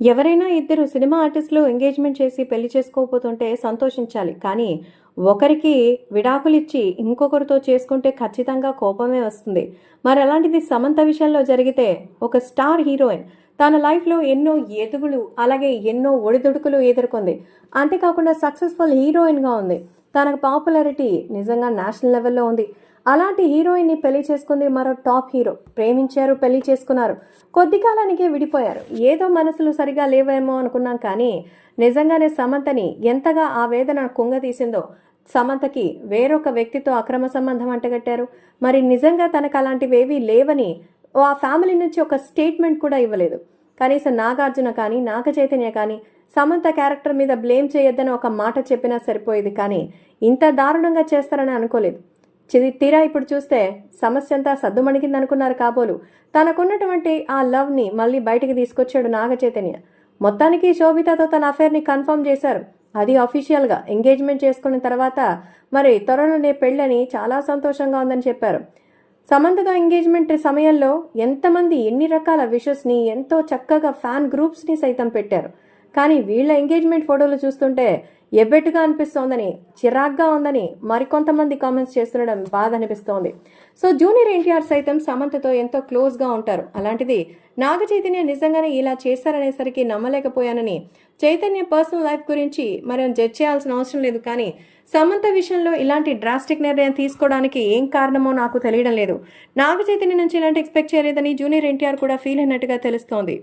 ఎవరైనా ఇద్దరు సినిమా ఆర్టిస్టులు ఎంగేజ్మెంట్ చేసి పెళ్ళి చేసుకోకపోతుంటే సంతోషించాలి. కానీ ఒకరికి విడాకులిచ్చి ఇంకొకరితో చేసుకుంటే ఖచ్చితంగా కోపమే వస్తుంది. మరి అలాంటిది సమంత విషయంలో జరిగితే ఒక స్టార్ హీరోయిన్ తన లైఫ్లో ఎన్నో ఎదుగులు అలాగే ఎన్నో ఒడిదుడుకులు ఎదుర్కొంది. అంతేకాకుండా సక్సెస్ఫుల్ హీరోయిన్గా ఉంది. తన పాపులారిటీ నిజంగా నేషనల్ లెవెల్లో ఉంది. అలాంటి హీరోయిన్ని పెళ్ళి చేసుకుంది మరో టాప్ హీరో. ప్రేమించారు పెళ్ళి చేసుకున్నారు. కొద్ది కాలానికే విడిపోయారు. ఏదో మనసులు సరిగా లేవేమో అనుకున్నాం కానీ నిజంగానే సమంతని ఎంతగా ఆ వేదన కుంగతీసిందో సమంతకి వేరొక వ్యక్తితో అక్రమ సంబంధం అంటగట్టారు. మరి నిజంగా తనకు అలాంటివేవీ లేవని ఆ ఫ్యామిలీ నుంచి ఒక స్టేట్మెంట్ కూడా ఇవ్వలేదు. కనీసం నాగార్జున కానీ నాగ చైతన్య కానీ సమంత క్యారెక్టర్ మీద బ్లేమ్ చేయొద్దని ఒక మాట చెప్పినా సరిపోయేది కానీ ఇంత దారుణంగా చేస్తారని అనుకోలేదు. తీరా ఇప్పుడు చూస్తే సమస్య అంతా సద్దుమణిగింది అనుకున్నారు కాబోలు. తనకున్నటువంటి ఆ లవ్ని మళ్ళీ బయటికి తీసుకొచ్చాడు నాగ చైతన్య మొత్తానికి శోభితతో తన అఫేర్ని కన్ఫర్మ్ చేశారు. అది అఫీషియల్గా ఎంగేజ్మెంట్ చేసుకున్న తర్వాత మరి త్వరలోనే పెళ్ళని చాలా సంతోషంగా ఉందని చెప్పారు. సమంతతో ఎంగేజ్మెంట్ సమయంలో ఎంతమంది ఎన్ని రకాల విషస్ని ఎంతో చక్కగా ఫ్యాన్ గ్రూప్స్ని సైతం పెట్టారు. కానీ వీళ్ళ ఎంగేజ్మెంట్ ఫోటోలు చూస్తుంటే ఎబ్బెట్టుగా అనిపిస్తోందని చిరాగ్గా ఉందని మరికొంతమంది కామెంట్స్ చేస్తుండడం బాధ అనిపిస్తోంది. సో జూనియర్ ఎన్టీఆర్ సైతం సమంతతో ఎంతో క్లోజ్గా ఉంటారు. అలాంటిది నాగ చైతన్య నిజంగానే ఇలా చేశారనేసరికి నమ్మలేకపోయానని చైతన్య పర్సనల్ లైఫ్ గురించి మనం జడ్జ్ చేయాల్సిన అవసరం లేదు. కానీ సమంత విషయంలో ఇలాంటి డ్రాస్టిక్ నిర్ణయం తీసుకోవడానికి ఏం కారణమో నాకు తెలియడం లేదు. నాగ చైతన్య నుంచి ఇలాంటి ఎక్స్పెక్ట్ చేయలేదని జూనియర్ ఎన్టీఆర్ కూడా ఫీల్ అయినట్టుగా తెలుస్తోంది.